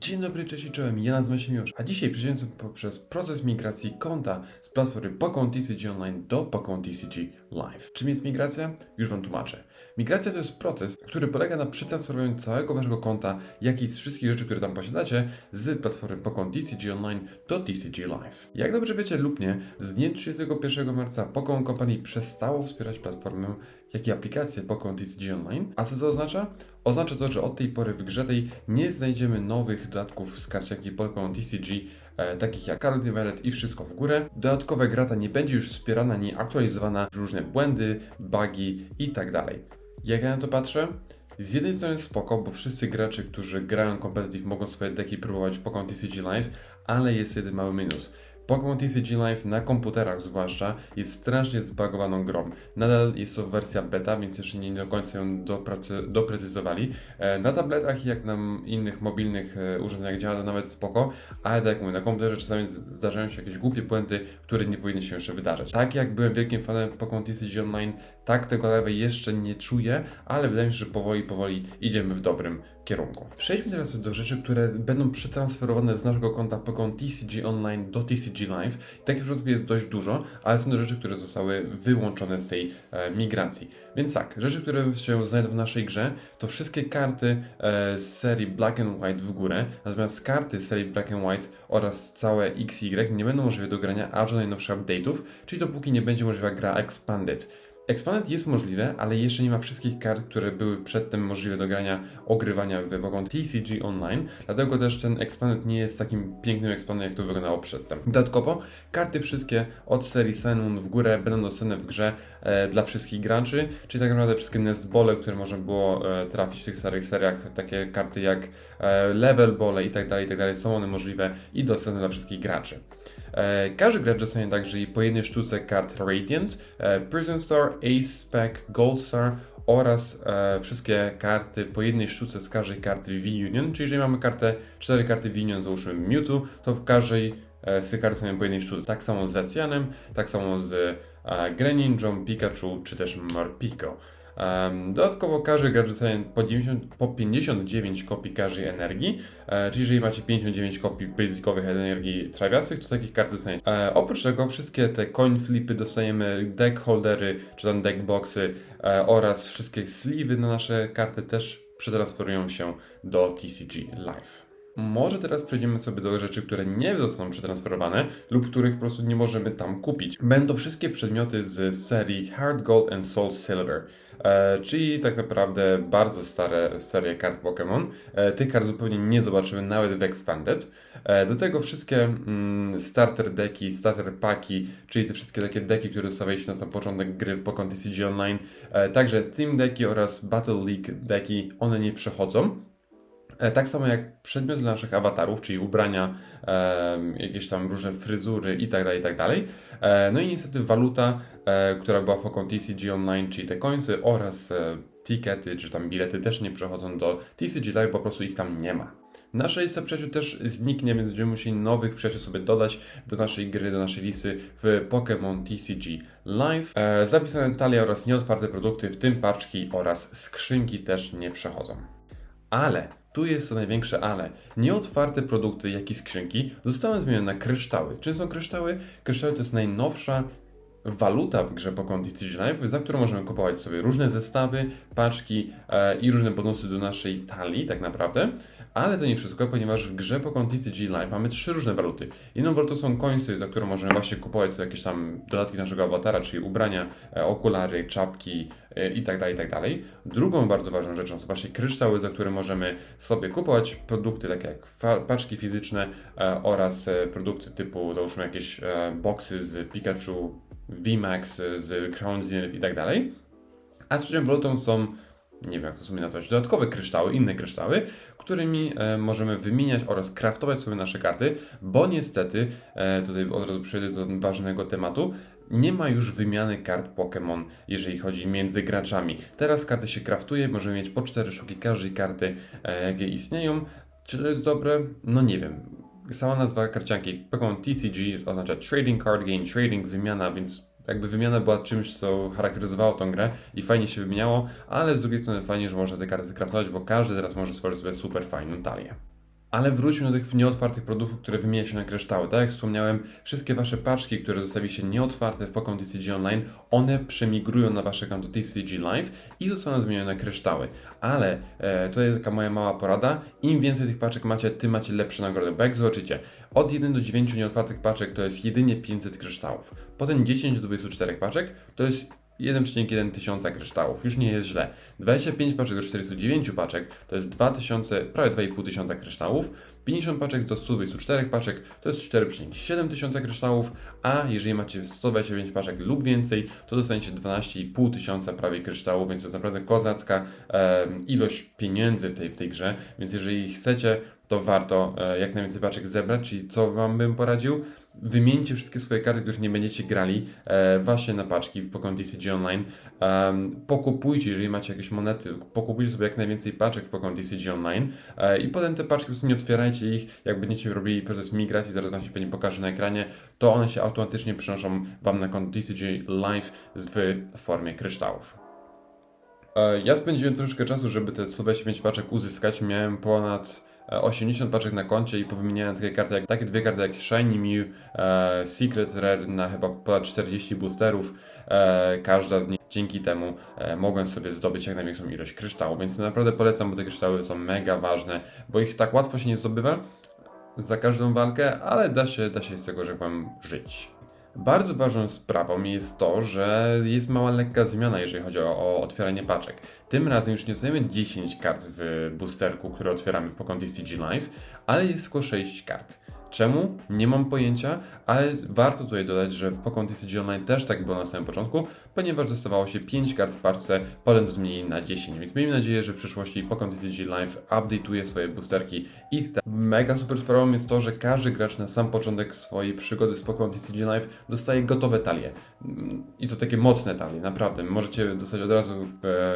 Dzień dobry, cześć i czołem, ja nazywam się Miłosz, a dzisiaj przejdziemy poprzez proces migracji konta z platformy Pokémon TCG Online do Pokémon TCG Live. Czym jest migracja? Już Wam tłumaczę. Migracja to jest proces, który polega na przetransferowaniu całego Waszego konta, jak i z wszystkich rzeczy, które tam posiadacie, z platformy Pokémon TCG Online do TCG Live. Jak dobrze wiecie lub nie, z dniem 31 marca Pokémon Company przestało wspierać platformę jak i aplikację Pokémon TCG Online. A co to oznacza? Oznacza to, że od tej pory w grze tej nie znajdziemy nowych dodatków z karcianki Pokémon TCG, e, takich jak Card Invalid i wszystko w górę. Dodatkowa gra ta nie będzie już wspierana, ani aktualizowana, różne błędy, bugi i tak. Jak ja na to patrzę? Z jednej strony spoko, bo wszyscy gracze, którzy grają competitive mogą swoje deki próbować w Pokémon TCG Live, ale jest jeden mały minus. Pokémon TCG Live na komputerach zwłaszcza jest strasznie zbagowaną grą. Nadal jest to wersja beta, więc jeszcze nie do końca ją doprecyzowali. E, Na tabletach jak na innych mobilnych e, urządzeniach działa to nawet spoko, ale tak jak mówię, na komputerze czasami zdarzają się jakieś głupie błędy, które nie powinny się jeszcze wydarzać. Tak jak byłem wielkim fanem Pokémon TCG Online, tak tego lewej jeszcze nie czuję, ale wydaje mi się, że powoli, powoli idziemy w dobrym kierunku. Przejdźmy teraz do rzeczy, które będą przetransferowane z naszego konta Pokémon TCG Online do TCG Live. Takich produktów jest dość dużo, ale są to rzeczy, które zostały wyłączone z tej e, migracji. Więc tak, rzeczy, które się znajdą w naszej grze, to wszystkie karty e, z serii Black and White w górę, natomiast karty z serii Black and White oraz całe XY nie będą możliwe do grania aż do najnowszych update'ów, czyli dopóki nie będzie możliwa gra Expanded. Expanded jest możliwe, ale jeszcze nie ma wszystkich kart, które były przedtem możliwe do grania, ogrywania w TCG Online, dlatego też ten Expanded nie jest takim pięknym Expanded, jak to wyglądało przedtem. Dodatkowo, karty wszystkie od serii Senun w górę będą dostępne w grze e, dla wszystkich graczy, czyli tak naprawdę wszystkie Nestbole, które można było e, trafić w tych starych seriach, takie karty jak e, Level Bole i tak dalej, i tak dalej, są one możliwe i dostępne dla wszystkich graczy. E, każdy gracz dostanie także po jednej sztuce kart Radiant, e, Prison Star, Ace Spec, Gold Star oraz e, wszystkie karty po jednej sztuce z każdej karty V-Union, czyli jeżeli mamy kartę, cztery karty V-Union, załóżmy Mewtwo, to w każdej z tych kart po jednej sztuce. Tak samo z Zacianem, tak samo z e, Greninją, Pikachu czy też Morpeko. Dodatkowo każdy gracz dostanie po, 90, po 59 kopii każdej energii, e, czyli jeżeli macie 59 kopii basicowych energii trawiasych, to takich kart dostaniecie. E, oprócz tego wszystkie te coin flipy dostajemy, deck holdery, czy tam deck boxy e, oraz wszystkie sleeve'y na nasze karty też przetransferują się do TCG Live. Może teraz przejdziemy sobie do rzeczy, które nie zostaną przetransferowane lub których po prostu nie możemy tam kupić. Będą wszystkie przedmioty z serii Hard Gold and Soul Silver, e, czyli tak naprawdę bardzo stare serie kart Pokémon. E, tych kart zupełnie nie zobaczymy nawet w Expanded. E, do tego wszystkie mm, starter deki, starter paki, czyli te wszystkie takie deki, które dostawaliśmy na sam początek gry w Pokémon TCG Online. E, także Team deki oraz Battle League deki, one nie przechodzą. E, Tak samo jak przedmioty naszych awatarów, czyli ubrania, jakieś tam różne fryzury i tak dalej, i tak. E, No i niestety waluta, e, która była w TCG Online, czyli te końce oraz tikety, czy tam bilety też nie przechodzą do TCG Live, po prostu ich tam nie ma. Nasza lista przyjaciół też zniknie, więc będziemy musieli nowych przyjaciół sobie dodać do naszej gry, do naszej listy w Pokémon TCG Live. E, zapisane talie oraz nieotwarte produkty, w tym paczki oraz skrzynki też nie przechodzą. Ale, tu jest to największe ale. Nieotwarte produkty, jak i skrzynki zostały zmienione na kryształy. Czym są kryształy? Kryształy to jest najnowsza waluta w grze Pokémon TCG Live, za którą możemy kupować sobie różne zestawy, paczki e, i różne bonusy do naszej talii, tak naprawdę. Ale to nie wszystko, ponieważ w grze Pokémon TCG Live mamy trzy różne waluty. Jedną walutą są końce, za które możemy właśnie kupować sobie jakieś tam dodatki naszego awatara, czyli ubrania, e, okulary, czapki e, i tak dalej, i tak. Drugą bardzo ważną rzeczą są właśnie kryształy, za które możemy sobie kupować produkty takie jak paczki fizyczne e, oraz e, produkty typu, załóżmy jakieś e, boxy z Pikachu, VMAX, z Crown Zenith i tak dalej. A trzecią walutą są, nie wiem jak to sobie nazwać, dodatkowe kryształy, inne kryształy, którymi e, możemy wymieniać oraz craftować sobie nasze karty, bo niestety, e, tutaj od razu przejdę do ważnego tematu, nie ma już wymiany kart Pokémon, jeżeli chodzi między graczami. Teraz karty się kraftuje, możemy mieć po 4 sztuki każdej karty, e, jakie istnieją. Czy to jest dobre? No nie wiem. Sama nazwa karcianki Pokémon TCG oznacza Trading Card Game, Trading, wymiana, więc jakby wymiana była czymś, co charakteryzowało tą grę i fajnie się wymieniało, ale z drugiej strony fajnie, że można te karty kraftować, bo każdy teraz może stworzyć sobie super fajną talię. Ale wróćmy do tych nieotwartych produktów, które wymienia się na kryształy. Tak jak wspomniałem, wszystkie Wasze paczki, które zostawiliście nieotwarte w Pokemon TCG Online, one przemigrują na Wasze konto TCG Live i zostaną zmienione na kryształy. Ale e, to jest taka moja mała porada. Im więcej tych paczek macie, tym macie lepsze nagrody. Bo jak zobaczycie, od 1 do 9 nieotwartych paczek to jest jedynie 500 kryształów. Potem 10 do 24 paczek to jest 1,1 tysiąca kryształów, już nie jest źle. 25 paczek do 409 paczek to jest 2000, prawie 2,5 tysiąca kryształów. 50 paczek do 124 paczek to jest 4,7 tysiąca kryształów, a jeżeli macie 125 paczek lub więcej, to dostaniecie 12,5 tysiąca prawie kryształów, więc to jest naprawdę kozacka em, ilość pieniędzy w tej, w tej grze, więc jeżeli chcecie to warto e, jak najwięcej paczek zebrać, czyli co Wam bym poradził? Wymieńcie wszystkie swoje karty, których nie będziecie grali, e, właśnie na paczki w Pokemon TCG Online. Pokupujcie, jeżeli macie jakieś monety, pokupujcie sobie jak najwięcej paczek w Pokemon TCG Online e, i potem te paczki po prostu nie otwierajcie ich, jak będziecie robili proces migracji, zaraz Wam się pewnie pokaże na ekranie, to one się automatycznie przenoszą Wam na konto TCG Live w formie kryształów. Ja spędziłem troszeczkę czasu, żeby te 125 paczek uzyskać. Miałem ponad 80 paczek na koncie i powymieniałem takie karty, jak, takie dwie karty jak Shiny Mew, e, Secret Rare na chyba ponad 40 boosterów. E, każda z nich dzięki temu e, mogłem sobie zdobyć jak największą ilość kryształów, więc naprawdę polecam, bo te kryształy są mega ważne, bo ich tak łatwo się nie zdobywa za każdą walkę, ale da się, da się z tego, że tak powiem, żyć. Bardzo ważną sprawą jest to, że jest mała lekka zmiana, jeżeli chodzi o, o otwieranie paczek. Tym razem już nie dostajemy 10 kart w boosterku, które otwieramy w Pokemon TCG Live, ale jest tylko 6 kart. Czemu? Nie mam pojęcia, ale warto tutaj dodać, że w Pokemon TCG Online też tak było na samym początku, ponieważ dostawało się 5 kart w parce, potem zmienili na 10, więc miejmy nadzieję, że w przyszłości Pokemon TCG Live update'uje swoje boosterki i tak. Mega super sprawą jest to, że każdy gracz na sam początek swojej przygody z Pokemon TCG Live dostaje gotowe talie. I to takie mocne talie, naprawdę. Możecie dostać od razu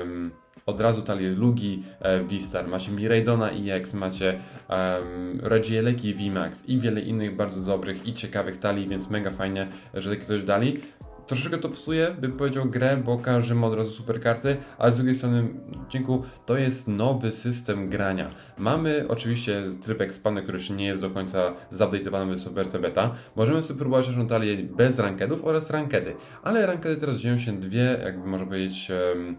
em, od razu talię Lugi, e, Vistar, macie Miraidona EX, macie um, Regieleki VMAX i wiele innych bardzo dobrych i ciekawych talii, więc mega fajnie, że takie coś dali. Troszeczkę to psuje, bym powiedział, grę, bo każdy ma od razu super karty, ale z drugiej strony, dziękuję, to jest nowy system grania. Mamy oczywiście tryb expanded, który jeszcze nie jest do końca zupdate'owany w Superce Beta. Możemy sobie próbować naszą talię bez rankedów oraz rankedy, ale rankedy teraz dzieją się dwie, jakby można powiedzieć, em,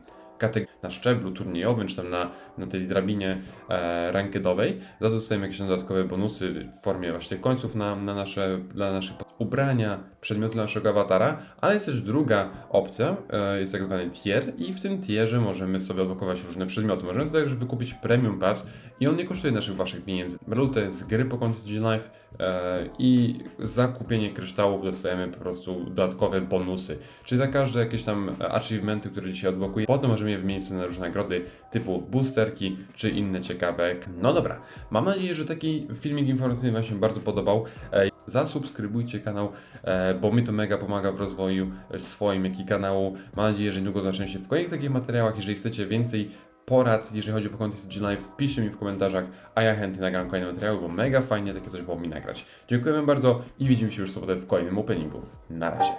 na szczeblu turniejowym, czy tam na, na tej drabinie e, rankedowej. Za to dostajemy jakieś dodatkowe bonusy w formie właśnie końców na, na nasze, dla naszych ubrania, przedmioty dla naszego awatara, ale jest też druga opcja, e, jest tak zwany tier i w tym tierze możemy sobie odblokować różne przedmioty. Możemy sobie także wykupić premium pass i on nie kosztuje naszych waszych pieniędzy. Walutę z gry po TCG Live e, i za kupienie kryształów dostajemy po prostu dodatkowe bonusy. Czyli za każde jakieś tam achievementy, które dzisiaj odblokuje, potem możemy wymienić sobie na różne nagrody typu boosterki czy inne ciekawe. No dobra, mam nadzieję, że taki filmik informacyjny Wam się bardzo podobał. E, Zasubskrybujcie kanał, e, bo mi to mega pomaga w rozwoju swoim, jak i kanału. Mam nadzieję, że niedługo zacznę się w kolejnych takich materiałach. Jeżeli chcecie więcej porad, jeżeli chodzi o TCG Live, wpiszcie mi w komentarzach, a ja chętnie nagram kolejne materiały, bo mega fajnie takie coś było mi nagrać. Dziękujemy bardzo i widzimy się już w sobotę w kolejnym openingu. Na razie.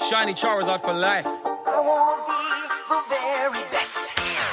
Shiny Charizard for life.